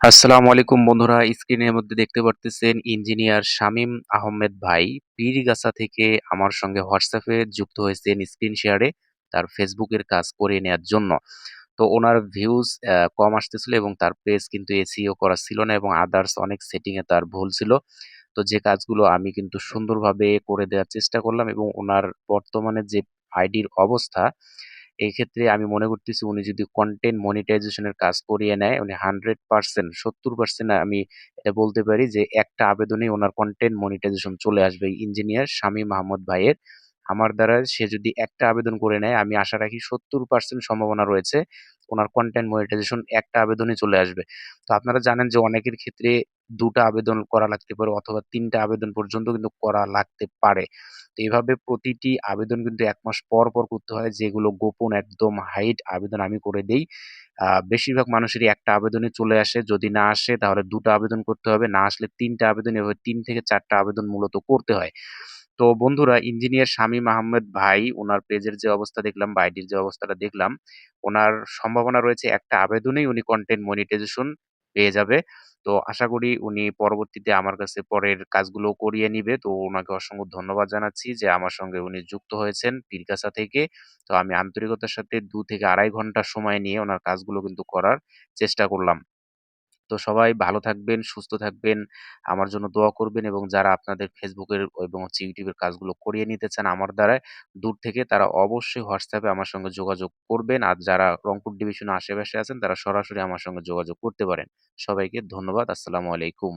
আসসালামু আলাইকুম বন্ধুরা, স্ক্রিনের মধ্যে দেখতে পারতেছেন ইঞ্জিনিয়ার শামীম আহমেদ ভাই। পীরগাছা থেকে আমার সঙ্গে হোয়াটসঅ্যাপে যুক্ত হয়েছেন স্ক্রিন শেয়ারে তার ফেসবুকের কাজ করে নেয়ার জন্য। তো ওনার ভিউজ কম আসতেছিল এবং তার পেজ কিন্তু এসিও করা ছিল না এবং আদার্স অনেক সেটিংয়ে তার ভুল ছিল। তো যে কাজগুলো আমি কিন্তু সুন্দরভাবে করে দেওয়ার চেষ্টা করলাম এবং ওনার বর্তমানে যে আইডির অবস্থা এই ক্ষেত্রে আমি মনে করতেছি উনি যদি কন্টেন্ট মনিটাইজেশনের কাজ করিয়ে নেয়, উনি হান্ড্রেড পার্সেন্ট সত্তর পার্সেন্ট আমি এটা বলতে পারি যে একটা আবেদনে ওনার কন্টেন্ট মনিটাইজেশন চলে আসবে। ইঞ্জিনিয়ার শামীম মাহমুদ ভাইয়ের আমার দ্বারা সে যদি একটা আবেদন করে নেয়, আমি আশা রাখি সত্তর পার্সেন্ট সম্ভাবনা রয়েছে ওনার কন্টেন্ট মনিটাইজেশন একটা আবেদনই চলে আসবে। তো আপনারা জানেন যে অনেকের ক্ষেত্রে দুটা আবেদন করা লাগতে পারে অথবা তিনটা আবেদন পর্যন্ত কিন্তু করা লাগতে পারে। তো এইভাবে প্রতিটি আবেদন কিন্তু এক মাস পর পর করতে হয়, যেগুলো গোপন একদম হাইট আবেদন আমি করে দেই। বেশিরভাগ মানুষেরই একটা আবেদনই চলে আসে, যদি না আসে তাহলে দুটো আবেদন করতে হবে, না আসলে তিনটা আবেদন এভাবে তিন থেকে চারটা আবেদন মূলত করতে হয়। তো বন্ধুরা, ইঞ্জিনিয়ার শামীম আহমেদ ভাই ওনার পেজের যে অবস্থা দেখলাম আইডির যে অবস্থাটা দেখলাম ওনার সম্ভাবনা রয়েছে একটা আবেদনেই উনি কন্টেন্ট মনিটাইজেশন পেয়ে যাবে। তো আশা করি উনি পরবর্তীতে আমার কাছে পরের কাজগুলো করিয়ে নিবে। তো ওনাকে অসংখ্য ধন্যবাদ জানাচ্ছি যে আমার সঙ্গে উনি যুক্ত হয়েছেন পীরগাছা থেকে। তো আমি আন্তরিকতার সাথে দু থেকে আড়াই ঘণ্টা সময় নিয়ে ওনার কাজগুলো কিন্তু করার চেষ্টা করলাম। তো সবাই ভালো থাকবেন, সুস্থ থাকবেন। আমার জন্য দোয়া করবেন এবং যারা আপনাদের ফেসবুকের এবং হচ্ছে ইউটিউবের কাজগুলো করিয়ে নিতে চান আমার দ্বারায়, দূর থেকে তারা অবশ্যই হোয়াটসঅ্যাপে আমার সঙ্গে যোগাযোগ করবেন। আর যারা রংপুর ডিভিশনের আশেপাশে আছেন তারা সরাসরি আমার সঙ্গে যোগাযোগ করতে পারেন। সবাইকে ধন্যবাদ। আসসালামু আলাইকুম।